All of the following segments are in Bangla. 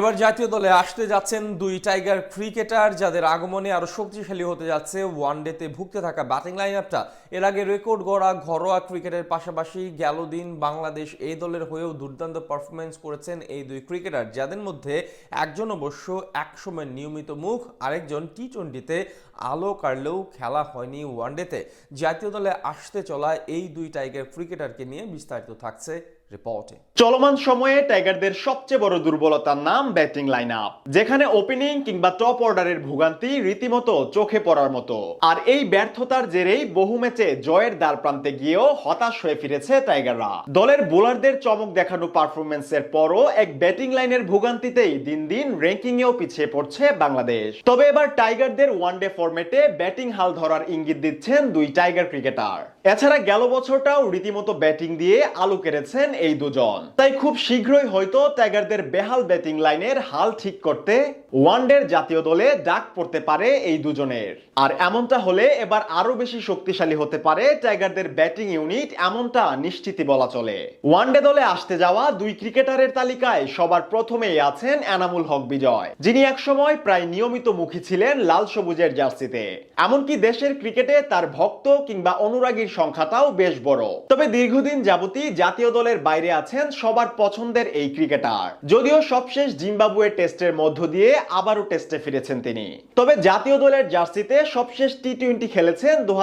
এবার জাতীয় দলে আসতে যাচ্ছেন দুই টাইগার ক্রিকেটার যাদের আগমনে আরও শক্তিশালী হতে যাচ্ছে। ওয়ানডেতে ভুগতে থাকা ব্যাটিং লাইন আপটা এর আগে রেকর্ড গড়া ঘরোয়া ক্রিকেটের পাশাপাশি গেল দিন বাংলাদেশ এই দলের হয়েও দুর্দান্ত পারফরমেন্স করেছেন এই দুই ক্রিকেটার, যাদের মধ্যে একজন অবশ্য একসময় নিয়মিত মুখ, আরেকজন টি টোয়েন্টিতে আলো কাড়লেও খেলা হয়নি ওয়ানডেতে। জাতীয় দলে আসতে চলা এই দুই টাইগার ক্রিকেটারকে নিয়ে বিস্তারিত থাকছে রিপোর্টে চলমান সময়ে টাইগারদের সবচেয়ে বড় দুর্বলতার নাম ব্যাটিং লাইন আপ যেখানে ওপেনিং কিংবা টপ অর্ডারের ভোগান্তি রীতিমতো চোখে পড়ার মতো। আর এই ব্যর্থতার জেরেই বহু ম্যাচে জয়ের দ্বার প্রান্তে গিয়েও হতাশ হয়ে ফিরেছে টাইগাররা। দলের বোলারদের চমক দেখানো পারফরমেন্সের পরও এক ব্যাটিং লাইনের ভোগান্তিতেই দিন দিন র্যাঙ্কিং এও পিছিয়ে পড়ছে বাংলাদেশ। তবে এবার টাইগারদের ওয়ানডে ফরম্যাটে ব্যাটিং হাল ধরার ইঙ্গিত দিচ্ছেন দুই টাইগার ক্রিকেটার। এছাড়া গেল বছরটাও রীতিমতো ব্যাটিং দিয়ে আলো কেড়েছেন এই দুজন। তাই খুব শীঘ্রই হয়তো টাইগারদের বেহাল ব্যাটিং লাইনের হাল ঠিক করতে ওয়ানডের জাতীয় দলে ডাক পড়তে পারে এই দুজনের। আর এমনটা হলে এবার আরও বেশি শক্তিশালী হতে পারে টাইগারদের ব্যাটিং ইউনিট, এমনটা নিশ্চিতই বলা চলে। ওয়ানডে দলে আসতে যাওয়া দুই ক্রিকেটারের তালিকায় সবার প্রথমেই আছেন এনামুল হক বিজয়, যিনি একসময় প্রায় নিয়মিত মুখী ছিলেন লাল সবুজের জার্সিতে। এমনকি দেশের ক্রিকেটে তার ভক্ত কিংবা অনুরাগীর সংখ্যাটাও বেশ বড়। তবে দীর্ঘদিন যাবতী জাতীয় দলের বাইরে আছেন সবার পছন্দের এই ক্রিকেটার। যদিও সবশেষ জিম্বাবুয়ে টেস্টের মধ্য দিয়ে আবারও টেস্টে ফিরেছেন তিনি। তবে জাতীয় দলের জার্সিতে সবশেষ টি টোয়েন্টি খেলেছেন দু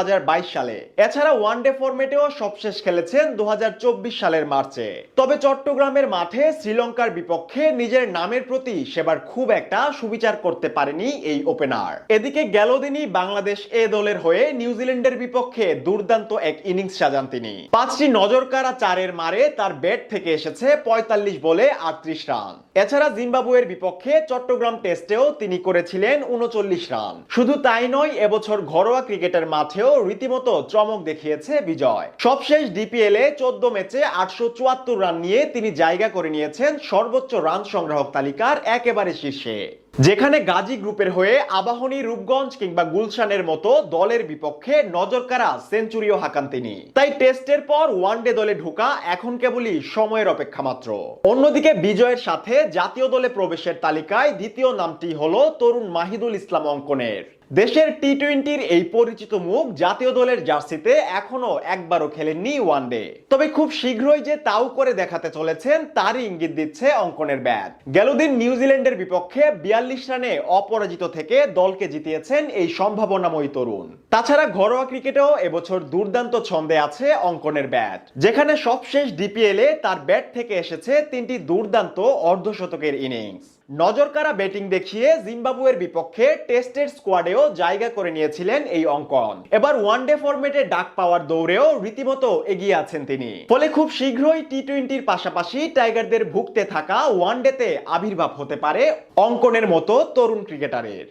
সালে। এছাড়া ওয়ানডে ফরম্যাটেও সবশেষ খেলেছেন দু হাজার চব্বিশ সালের মার্চে। তবে চট্টগ্রামের মাঠে শ্রীলঙ্কার বিপক্ষে নিজের নামের প্রতি সেবার খুব একটা সুবিচার করতে পারেনি এই ওপেনার। এদিকে গেল দিনই বাংলাদেশ এ দলের হয়ে নিউজিল্যান্ডের বিপক্ষে দুর্দান্ত এক ইনিংস সাজান তিনি। পাঁচটি নজরকাড়া চারের মারে তার ব্যাট থেকে এসেছে পঁয়তাল্লিশ বলে আটত্রিশ রান। এছাড়া জিম্বাবুয়ের বিপক্ষে চট্টগ্রাম টেস্টেও তিনি করেছিলেন উনচল্লিশ রান। শুধু তাই নয়, এবছর ঘরোয়া ক্রিকেটের মাঠেও রীতিমতো চমক দেখিয়েছে বিজয়। সবশেষ ডিপিএল এ চোদ্দ ম্যাচে আটশো চুয়াত্তর রান নিয়ে তিনি জায়গা করে নিয়েছেন সর্বোচ্চ রান সংগ্রাহক তালিকার একেবারে শীর্ষে। যেখানে গাজী গ্রুপের হয়ে আবাহনী রূপগঞ্জ কিংবা গুলশানের মতো দলের বিপক্ষে নজর কারা সেঞ্চুরিও হাঁকান তিনি। তাই টেস্টের পর ওয়ানডে দলে ঢোকা এখন কেবলই সময়ের অপেক্ষা মাত্র। অন্যদিকে বিজয়ের সাথে জাতীয় দলে প্রবেশের তালিকায় দ্বিতীয় নামটি হল তরুণ মাহিদুল ইসলাম অঙ্কনের। দেশের টি টোয়েন্টির এই পরিচিত মুখ জাতীয় দলের জার্সিতে এখনও একবারও খেলেননি ওয়ানডে। তবে খুব শীঘ্রই যে তাও করে দেখাতে চলেছেন, তারই ইঙ্গিত দিচ্ছে অঙ্কনের ব্যাট। গেলদিন নিউজিল্যান্ডের বিপক্ষে বিয়াল্লিশ রানে অপরাজিত থেকে দলকে জিতিয়েছেন এই সম্ভাবনাময়ী তরুণ। তাছাড়া ঘরোয়া ক্রিকেটেও এবছর দুর্দান্ত ছন্দে আছে অঙ্কনের ব্যাট। যেখানে সবশেষ ডিপিএল এ তার ব্যাট থেকে এসেছে তিনটি দুর্দান্ত অর্ধশতকের ইনিংস। নজরকাড়া ব্যাটিং দেখিয়ে জিম্বাবুয়ের বিপক্ষে টেস্টের স্কোয়াডেও জায়গা করে নিয়েছিলেন এই অঙ্কন। এবার ওয়ান ডে ফরম্যাটে ডাক পাওয়ার দৌড়েও রীতিমতো এগিয়ে আছেন তিনি। ফলে খুব শীঘ্রই টি টোয়েন্টির পাশাপাশি টাইগারদের ভুগতে থাকা ওয়ান ডেতে আবির্ভাব হতে পারে অঙ্কনের মতো তরুণ ক্রিকেটারের।